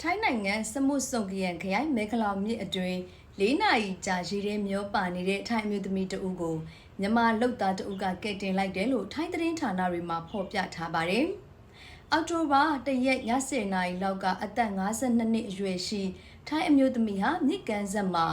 ထိုင်းနိုင်ငံစမုစုံကရန်ခရိုင်မဲခလောင်မြစ်အတွင်း၄နာရီကြာရေထဲမျောပါနေတဲ့ထိုင်းအမျိုးသမီးတဦးကိုမြန်မာလုံသားတဦးကကယ်တင်လိုက်တယ်လို့ထိုင်းသတင်းဌာနတွေမှာဖော်ပြထားပါတယ်။အောက်တိုဘာတရက်ည10နာရီလောက်က အသက်52နှစ်အရွယ်ရှိ ထိုင်းအမျိုးသမီးဟာမြစ်ကမ်းဆက်မှာ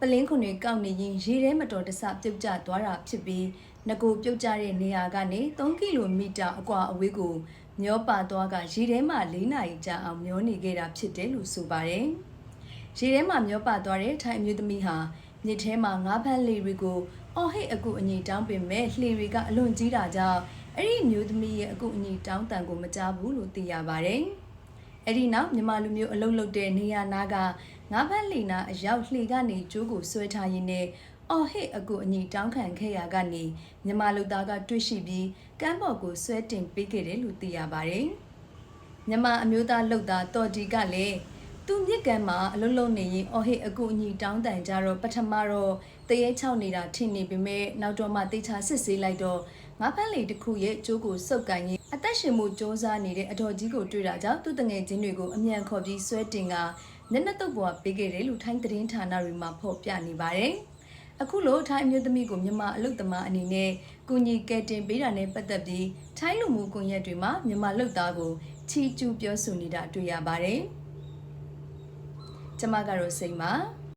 ပလင်းခွန်တွေကောက်နေရင်ရေထဲမတော်တဆပြုတ်ကျသွားတာဖြစ်ပြီးငကိုပြုတ်ကျတဲ့နေရာကနေ3ကီလိုမီတာအကွာအဝေးကိုမျောပါသွားကရေထဲမှာ၄နာရီကြာအောင်မျောနေခဲ့တာဖြစ်တယ်လို့ဆိုပါတယ်။ရေထဲမှာမျောပါသွားတဲ့ထိုင်းအမျိုးသမီးဟာမြစ်ထဲမှာငါးဖမ်းလေတွေကိုအော်ဟစ်အကူအညီတောင်းပင်မဲ့လှေတွေကအလွန်ကြီးတာကြောင့်အဲ့ဒီအမျိုးသမီးရဲ့အကူအညီတောင်းတန်ကိုမကြားဘူးလို့သိရပါတယ်။ အဲ့ဒီနောက်မြန်မာလူမျိုးအလုတ်လုတ်တဲ့နေရာနာကငါးဖမ်းလေနာအရောက်လှေကနေကျိုးကိုဆွဲထားရင်းနဲ့အော်ဟစ်အကူအညီတောင်းခံခဲ့ရကနေမြန်မာလူသားကတွေ့ရှိပြီးကမ်းပေါ်ကိုဆွဲတင်ပေးခဲ့တယ်လို့သိရပါတယ်။မြန်မာအမျိုးသားလုပ်သားတော်ဒီကလည်းသူမြစ်ကန်မှာအလုံးလုံးနေရင်အော်ဟစ်အကူအညီတောင်းတန်ကြတော့ပထမတော့တရေချောက်နေတာထင်နေပေမဲ့နောက်တော့မှတေချာစစ်ဆေးလိုက်တော့ ငါးဖမ်းလေတစ်ခုရဲ့ကျိုးကိုစုပ်ကန်ရင်အသက်ရှင်မှုစ조사နေတဲ့အတော်ကြီးကိုတွေ့တာကြောင့်သူတငယ်ချင်းတွေကိုအမြန်ခေါ်ပြီးဆွဲတင်ကမျက်နှာတုပ်ပေါ်ပေးခဲ့တယ်လို့ထိုင်းသတင်းဌာနတွေမှာဖော်ပြနေပါတယ်။အခုလိုထိုင်းအမျိုးသမီးကိုမြန်မာအလုပ်သမားအနေနဲ့ကုညီကယ်တင်ပေးတာနဲ့ပတ်သက်ပြီးထိုင်းလူမှုကွန်ရက်တွေမှာမြန်မာလုပ်သားကိုချီကျူးပြောဆိုနေတာတွေ့ရပါတယ်။ကျမကတော့စိတ်ပါ